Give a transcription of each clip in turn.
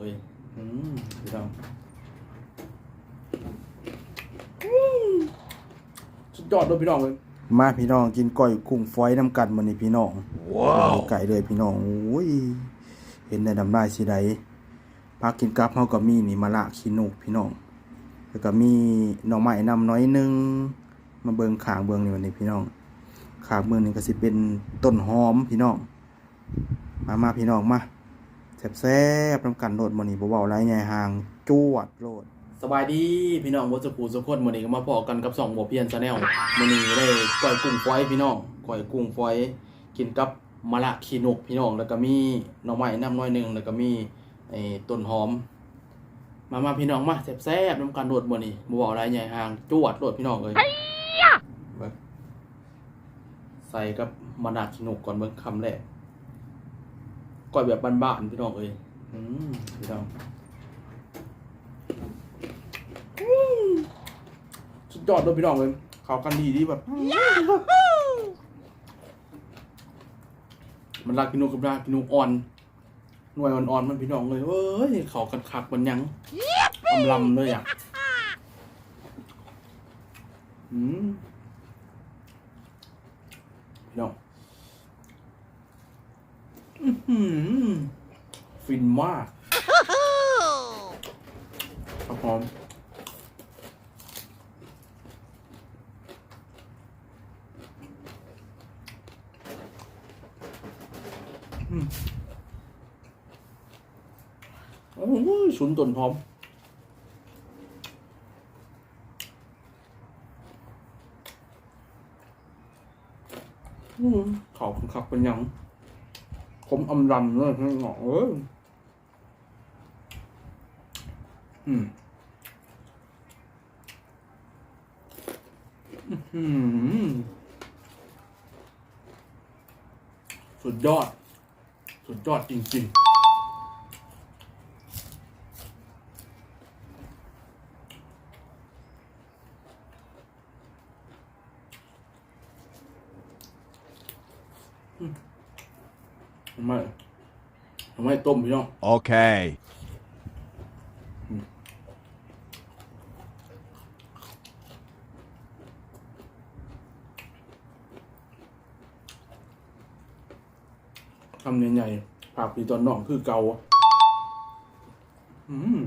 เฮ้ยอืมพี่น้องสุดยอดเลยพี่น้องเลยมาพี่น้องกินก้อยกุ้งฝอยน้ำกันมื้อนี้พี่น้องว้าวไก่เลยพี่น้องโอ้ยเห็นได้น้ำลายสิได้พักกินกับเฮาก็มีนี่มะละขี้นูกพี่น้องแล้วก็มีหน่อไม้นำน้อยหนึงมาเบิ่งข้างเบิ่งนี่วันนี้พี่น้องข้างเบิ่งนี่ก็สิเป็นต้นหอมพี่น้องมามาพี่น้องมา แซ่บๆน้ำกันโลดมื้อนี้บ่เว้าหลายใหญ่ห่างจวดโลด สบายดีพี่น้องวัชปูสุกคนวันนี้ก็มาพอกันกับสองบัวเพียนชาแนลวันนี้ได้ก้อยกุ้งฝอยพี่น้องก้อยกุ้งฝอยกินกับมะละขีนกพี่น้องแล้วก็มีหน่อไม้น้ำน้อยหนึ่งแล้วก็มีไอ้ต้นหอม มามาพี่น้องมาแซ่บๆน้ำกันโดดวันนี้บัวอะไรใหญ่ห่างจวดโดดพี่น้องเลยเบิ่งใส่กับมะละขีนกก่อนเบิ่งคำแรก ก้อยแบบบ้านๆพี่น้องเอ้ยอืมพี่น้องสุดยอดเลยพี่น้องเลยเขากันดีดีแบบมันรักกินนูกับรักกินนูอ่อนหน่วยอ่อนๆมันพี่น้องเลยเอ้ยเขากันคักมันยังอำลำเลยอะอืมพี่น้อง ฟินมากครับผมโอ้ยชุนตนพร้อมอืมเขาคักคักเป็นยัง คมอมรำเลยพี่น้องเอ้ยอืมอื้อหือสุดยอด สุดยอดจริง ๆ ทำไม ทำไมต้มพี่น้อง Okay. ทำใหญ่ๆผักปีตอนน่องคือเกาอะอืม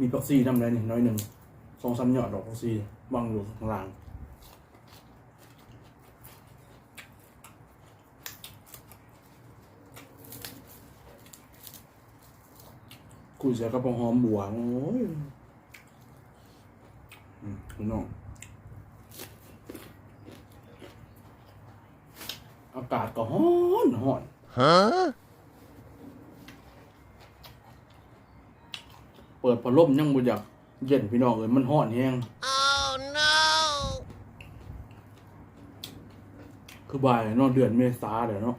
มีปักซี่ทำอะไรนี่น้อยหนึ่งสองสามหยอดดอกปักซี่วางอยู่ข้างล่าง กุยเสียกระปองหอมบัวโอ้ยพี่น้องอากาศก็ร้อนร้อน Huh? เปิดพัดลมยังบ่อยากเย็นพี่น้องเอ้ยมันร้อนแฮง Oh no. คือบ่ายเนอนเดือนเมษาเดี๋ยวเนาะ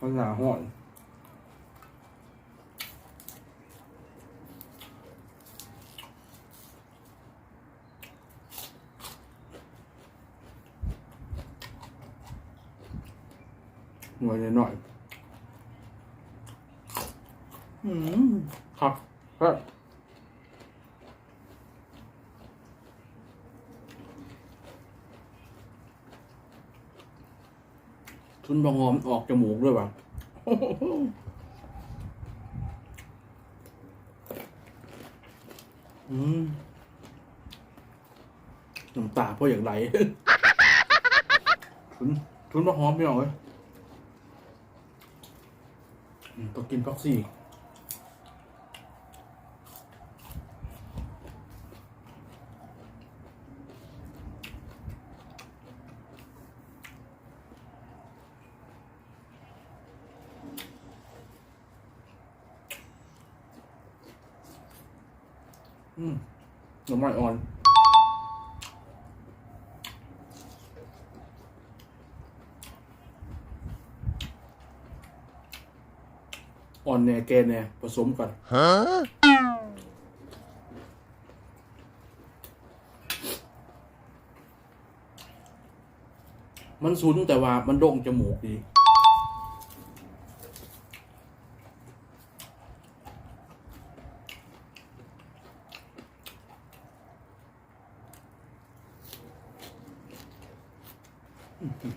มันาร้อน หน่วยหน่อยๆอืมครับครับชุนบางหอมออกจมูกด้วยป่ะอืมน้ำตาพ่ออย่างไรชุนชุนบางหอมไม่ออกเลยอืม ต้องกินพ็อกซี่อืมน้ำมันอ่อน อ่อนแน่แกนแน่ผสมกัน Huh? อมันซุนแต่ว่ามันโด่งจมูกดี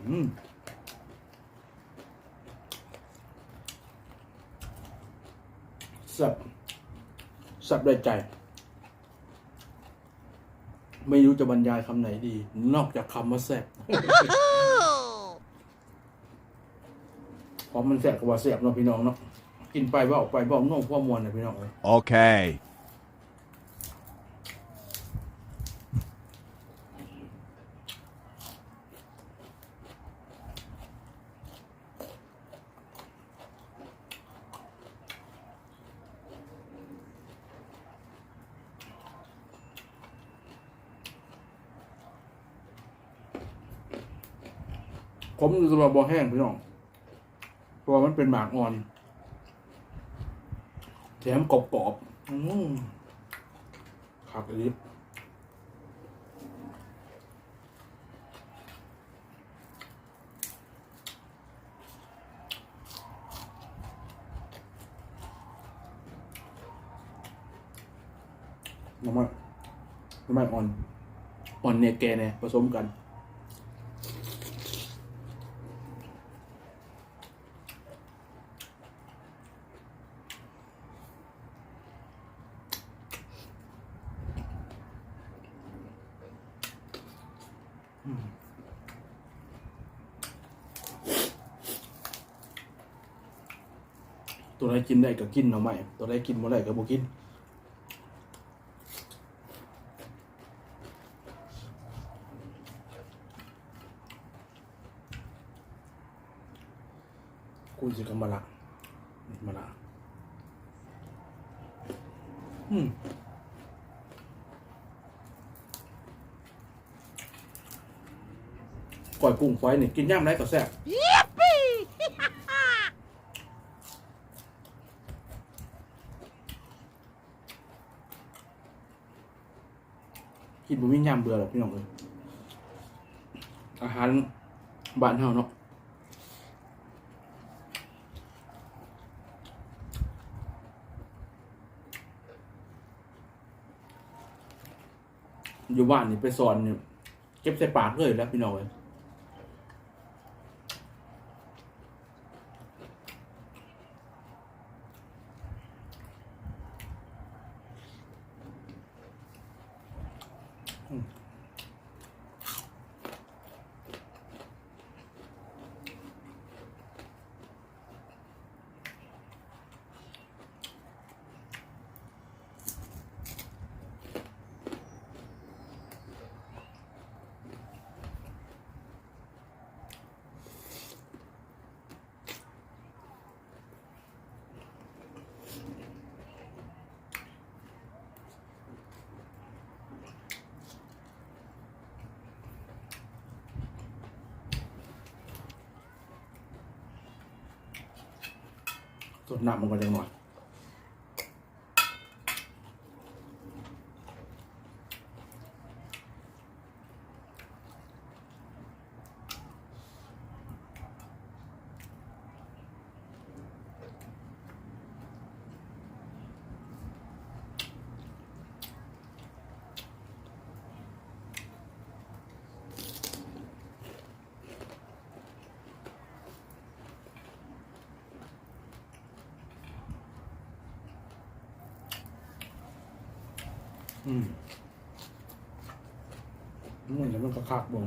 อืม สับสับได้ใจ ไม่รู้จะบรรยายคำไหนดี นอกจากคำว่าแซ่บเพราะมันแซ่บกับว่าแซ่บเนาะพี่น้องเนาะกินไปว่าออกไปบอกน้องพ่อมวลนะพี่น้องเลย Okay. ผมสำหรับบอแห้งพี่น้องเพราะว่ามันเป็นหมากอ่อน แถมกรอบๆอืมขับลิบน้ำมันน้ำมันอ่อน อ่อนเนี่ยแกเนี่ยผสมกัน ตัวใดกินได้ก็กินเอาไหมตัวใดกินบ่ได้ก็บ่กินกูสิกับมะละมะละอืม ก่อยกุ้งไฟนี่กินย่ำไรก็แซ่บกินบุมิยามเบื่อหรอกพี่น้องเลยอาหารบ้านเฮาเนาะอยู่บ้านนี่ไปสอนเนี่ยเก็บใส่ปากเลยแล้วพี่น้องเลย สดน้ำมันก็จะหน่อย อืมมันจะมันก็คักบ่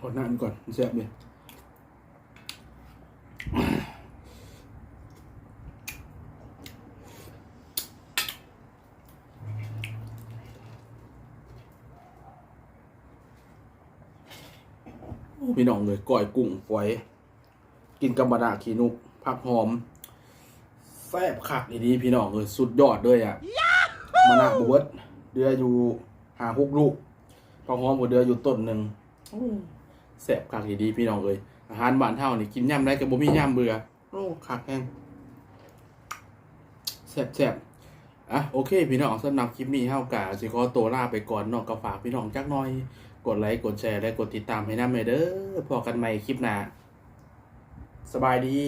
กดน้ำก่อนมันแซ่บเลยโอ้พี่น้องเลยก้อยกุ้งฝอยกินกับบะดาขีนุกผักหอมแซ่บคักดีๆพี่น้องเลยสุดยอดเลยอะมะนาวบวชเดืออยู่หาหกลูกผักหอมกับเดืออยู่ต้นหนึ่งโอ้ แสบคักดีพี่น้องเลยอาหารบ้านเท่านี่กินย่ำได้กับบ่มีย่ำเบื่อโอ้คักแห้งแสบแสบๆอะโอเค พี่น้องสำหรับคลิปนี้เท่ากะสิขอตัวลาไปก่อนนาะก็ฝากพี่น้องจักหน่อย กดไลค์กดแชร์และกดติดตามให้น้ำเลยเด้อพอกันใหม่คลิปหน้าสบายดี